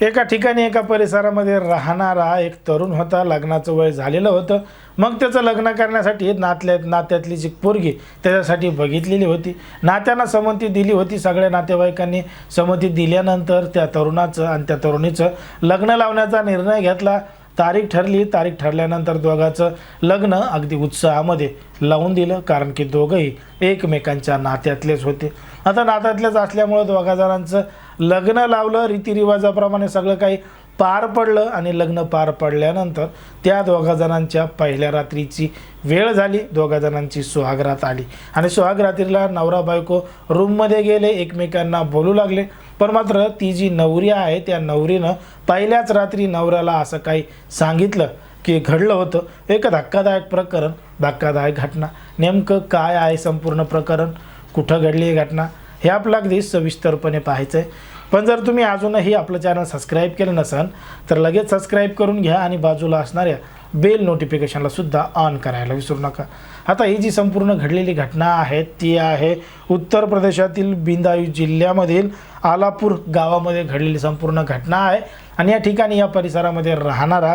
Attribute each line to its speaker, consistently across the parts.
Speaker 1: एका ठिकाणी एका परिसरामध्ये राहणारा एक तरुण होता. लग्नाचं वय झालेलं होतं. मग त्याचं लग्न करण्यासाठी नातल्या नात्यातली जी पोरगी त्याच्यासाठी बघितलेली होती. नात्यांना संमती दिली होती. सगळ्या नातेवाईकांनी संमती दिल्यानंतर त्या तरुणाचं आणि त्या तरुणीचं लग्न लावण्याचा निर्णय घेतला. तारीख ठरली. तारीख ठरल्यानंतर दोघांचं लग्न अगदी उत्साहामध्ये लावून दिलं. कारण की दोघंही एकमेकांच्या नात्यातलेच होते. आता नात्यातलेच असल्यामुळं दोघा जणांचं लग्न लावलं रीतिरिवाजाप्रमाणे सगळं काही पार पडलं आणि लग्न पार पडल्यानंतर त्या दोघा जणांच्या पहिल्या रात्रीची वेळ झाली दोघा जणांची सुहागरात आली. आणि सुहागरात्रीला नवरा बायको रूममध्ये गेले एकमेकांना बोलू लागले. पण मात्र ती जी नवरी आहे त्या नवरीनं पहिल्याच रात्री नवऱ्याला असं काही सांगितलं की घडलं होतं. एक धक्कादायक प्रकरण धक्कादायक घटना. नेमकं काय आहे संपूर्ण प्रकरण? कुठं घडली ही घटना? हे आपलं अगदी सविस्तरपणे पाहायचं आहे पण जर तुम्ही अजूनही आपलं चॅनल सबस्क्राईब केलं नसाल तर लगेच सबस्क्राईब करून घ्या आणि बाजूला असणाऱ्या बेल नोटिफिकेशनला सुद्धा ऑन करायला विसरू नका. आता ही जी संपूर्ण घडलेली घटना आहे ती आहे उत्तर प्रदेशातील बिंदायू जिल्ह्यामधील आलापूर गावामध्ये घडलेली संपूर्ण घटना आहे. आणि या ठिकाणी या परिसरामध्ये राहणारा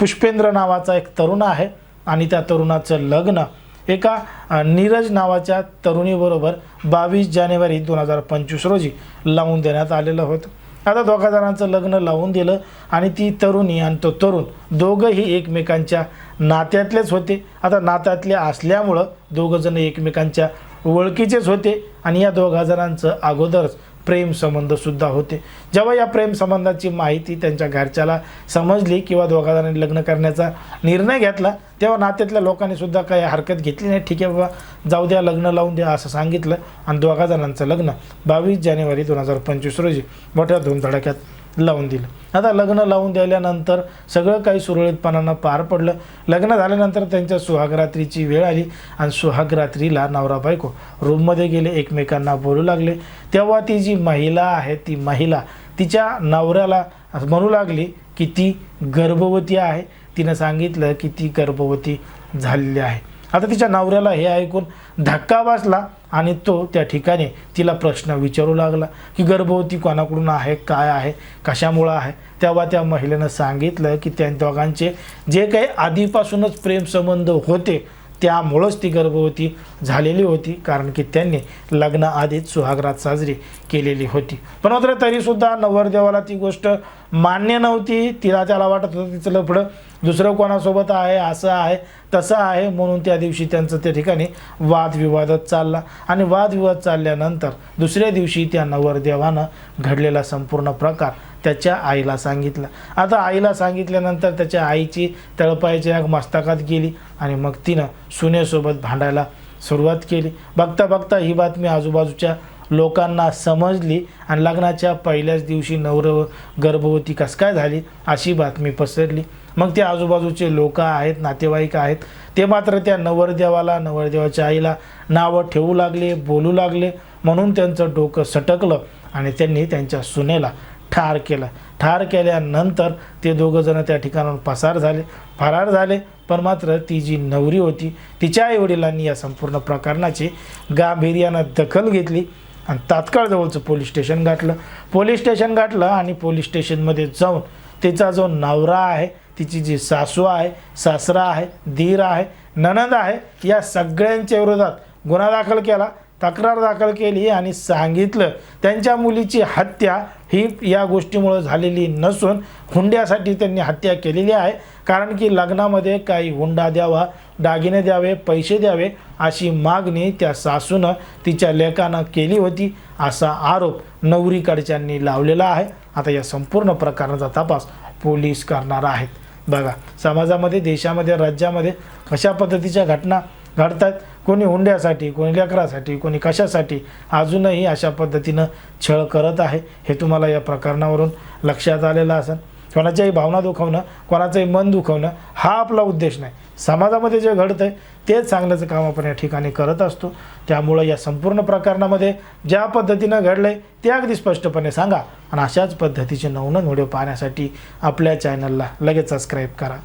Speaker 1: पुष्पेंद्र नावाचा एक तरुण आहे. आणि त्या तरुणाचं लग्न एका नीरज नावाच्या तरुणीबरोबर बावीस जानेवारी दोन हजार पंचवीस रोजी लावून देण्यात आलेलं होतं. आता दोघा जणांचं लग्न लावून दिलं आणि ती तरुणी आणि तो तरुण दोघंही एकमेकांच्या नात्यातलेच होते. आता नात्यातले असल्यामुळं दोघंजण एकमेकांच्या ओळखीचेच होते आणि या दोघा जणांचं अगोदरच प्रेमसंबंधसुद्धा होते. जेव्हा या प्रेमसंबंधाची माहिती त्यांच्या घरच्याला समजली किंवा दोघाजणांनी लग्न करण्याचा निर्णय घेतला तेव्हा नात्यातल्या लोकांनी सुद्धा काही हरकत घेतली नाही. ठीक आहे बाबा जाऊ द्या लग्न लावून द्या असं सांगितलं. आणि दोघा जणांचं लग्न बावीस जानेवारी दोन हजार पंचवीस रोजी मोठ्या धुमधडाक्यात लावून दिलं. आता लग्न लावून दिल्यानंतर सगळं काही सुरळीतपणानं पार पडलं. लग्न झाल्यानंतर त्यांच्या सुहागरात्रीची वेळ आली आणि सुहागरात्रीला नवरा बायको रूममध्ये गेले एकमेकांना बोलू लागले. तेव्हा ती जी महिला आहे ती महिला तिच्या नवऱ्याला म्हणू लागली की ती गर्भवती आहे. तिनं सांगितलं की ती गर्भवती झालेली आहे. आता तिच्या नवऱ्याला हे ऐकून धक्का बसला आणि तो त्या ठिकाणी तिला प्रश्न विचारू लागला की गर्भवती कोणाकडून आहे? काय आहे? कशामुळं आहे? तेव्हा त्या महिलेनं सांगितलं की त्या दोघांचे जे काही आधीपासूनच प्रेमसंबंध होते त्यामुळंच ती गर्भवती झालेली होती कारण की त्यांनी लग्नाआधीच सुहागरात साजरी केलेली होती. पण मात्र तरीसुद्धा नवरदेवाला ती गोष्ट मान्य नव्हती. तिला त्याला वाटत होतं तिचं लफडं दुसरं कोणासोबत आहे असं आहे तसं आहे म्हणून त्या दिवशी त्यांचं त्या ठिकाणी वादविवादच चालला. आणि वादविवाद चालल्यानंतर दुसऱ्या दिवशी त्या नवरदेवानं घडलेला संपूर्ण प्रकार त्याच्या आईला सांगितलं. आता आईला सांगितल्यानंतर त्याच्या आईची तळपायची आग मस्तकात गेली आणि मग तिनं सुनेसोबत भांडायला सुरुवात केली. बघता बघता ही बातमी आजूबाजूच्या लोकांना समजली आणि लग्नाच्या पहिल्याच दिवशी नवर गर्भवती कस काय झाली अशी बातमी पसरली. मग ते आजूबाजूचे लोक आहेत नातेवाईक आहेत ते मात्र त्या नवरदेवाला नवरदेवाच्या आईला नावं ठेवू लागले बोलू लागले. म्हणून त्यांचं डोकं सटकलं आणि त्यांनी त्यांच्या सुनेला ठार केला. ठार केल्यानंतर ते दोघंजणं त्या ठिकाणाहून पसार झाले. फरार झाले पण मात्र ती जी नवरी होती तिच्या आईवडिलांनी या संपूर्ण प्रकरणाची गांभीर्यानं दखल घेतली आणि तात्काळ जवळचं पोलीस स्टेशन गाठलं. पोलीस स्टेशन गाठलं आणि पोलीस स्टेशनमध्ये जाऊन तिचा जो नवरा आहे तिची जी सासू आहे सासरा आहे धीर आहे ननंद आहे या सगळ्यांच्या विरोधात गुन्हा दाखल केला. तक्रार दाखल केली आणि सांगितलं त्यांच्या मुलीची हत्या ही या गोष्टीमुळं झालेली नसून हुंड्यासाठी त्यांनी हत्या केलेली आहे. कारण की लग्नामध्ये काही हुंडा द्यावा दागिने द्यावे पैसे द्यावे अशी मागणी त्या सासूनं तिच्या लेकानं केली होती असा आरोप नवरीकडच्यांनी लावलेला आहे. आता या संपूर्ण प्रकरणाचा तपास पोलीस करणार आहेत. बघा समाजामध्ये देशामध्ये राज्यामध्ये कशा पद्धतीच्या घटना घडतात. कोणी हुंड्यासाठी कोणी लेकरासाठी कोणी कशासाठी अजूनही अशा पद्धतीनं छळ करत आहे हे तुम्हाला या प्रकरणावरून लक्षात आलेलं असेल. कोणाच्याही भावना दुखवणं कोणाचंही मन दुखवणं हा आपला उद्देश नाही. समाजामध्ये जे घडतं आहे तेच सांगण्याचं काम आपण या ठिकाणी करत असतो. त्यामुळं या संपूर्ण प्रकरणामध्ये ज्या पद्धतीनं घडलं आहे ते अगदी स्पष्टपणे सांगा. आणि अशाच पद्धतीचे नवनवीन व्हिडिओ पाहण्यासाठी आपल्या चॅनलला लगेच सबस्क्राईब करा.